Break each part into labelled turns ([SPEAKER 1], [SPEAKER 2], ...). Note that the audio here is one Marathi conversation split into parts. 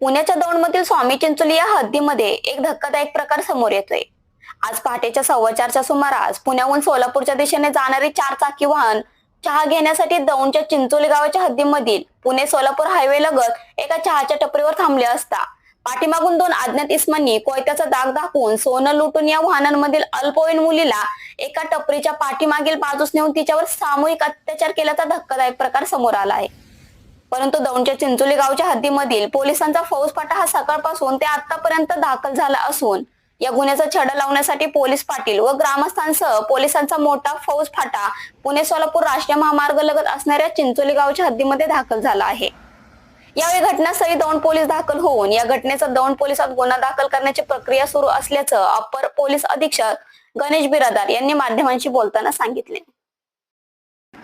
[SPEAKER 1] पुण्याच्या दौंडमधील स्वामी चिंचोली या हद्दीमध्ये एक धक्कादायक प्रकार समोर येतोय. आज पहाटेच्या सव्वा चारच्या सुमारास पुण्याहून सोलापूरच्या दिशेने जाणारी चार चाकी वाहन चहा घेण्यासाठी दौंडच्या चिंचोली गावाच्या हद्दीमधील पुणे सोलापूर हायवे लगत एका चहाच्या टपरीवर थांबले असता पाठीमागून दोन अज्ञात इस्मांनी कोयत्याचा दाग दाखवून सोनं लुटून या वाहनांमधील अल्पवयीन मुलीला एका टपरीच्या पाठीमागील बाजूस नेऊन तिच्यावर सामूहिक अत्याचार केल्याचा धक्कादायक प्रकार समोर आला आहे. परंतु दौंडच्या चिंचोली गावच्या हद्दीमधील पोलिसांचा फौजफाटा हा सकाळपासून ते आतापर्यंत दाखल झाला असून या गुन्ह्याचा छडा लावण्यासाठी पोलीस पाटील व ग्रामस्थांसह पोलिसांचा मोठा फौज फाटा पुणे सोलापूर राष्ट्रीय महामार्ग लगत असणाऱ्या चिंचोली गावच्या हद्दीमध्ये दाखल झाला आहे. यावेळी घटनास्थळी दौंड पोलीस दाखल होऊन या घटनेचा दौंड पोलिसात गुन्हा दाखल करण्याची प्रक्रिया सुरू असल्याचं अप्पर पोलीस अधीक्षक गणेश बिरादार यांनी माध्यमांशी बोलताना सांगितले.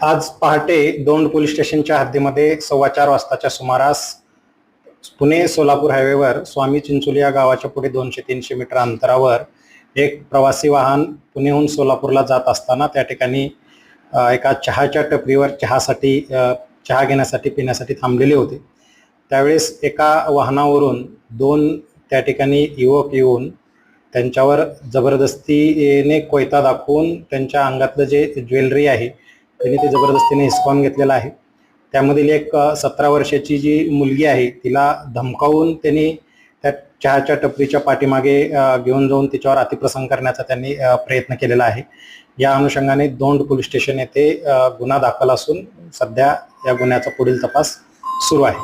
[SPEAKER 2] आज पहाटे दोंड पोलीस स्टेशनच्या हद्दीमध्ये सव्वा चार वाजताच्या सुमारास पुणे सोलापूर हायवेवर स्वामी चिंचोली या गावाच्या पुढे दोनशे तीनशे मीटर अंतरावर एक प्रवासी वाहन पुणेहून सोलापूरला जात असताना त्या ठिकाणी एका चहाच्या टपरीवर चहासाठी चहा घेण्यासाठी पिण्यासाठी थांबलेले होते. त्यावेळेस एका वाहनावरून दोन त्या ठिकाणी युवक येऊन त्यांच्यावर जबरदस्तीने कोयता दाखवून त्यांच्या अंगातलं जे ज्वेलरी आहे त्यांनी ते जबरदस्तीने हिसकावून घेतलेलं आहे. त्यामधील एक सतरा वर्षाची जी मुलगी आहे तिला धमकावून त्यांनी त्या चहाच्या टपरीच्या पाठीमागे घेऊन जाऊन तिच्यावर अतिप्रसंग करण्याचा त्यांनी प्रयत्न केलेला आहे. या अनुषंगाने दोंड पोलीस स्टेशन येथे गुन्हा दाखल असून सध्या या गुन्ह्याचा पुढील तपास सुरू आहे.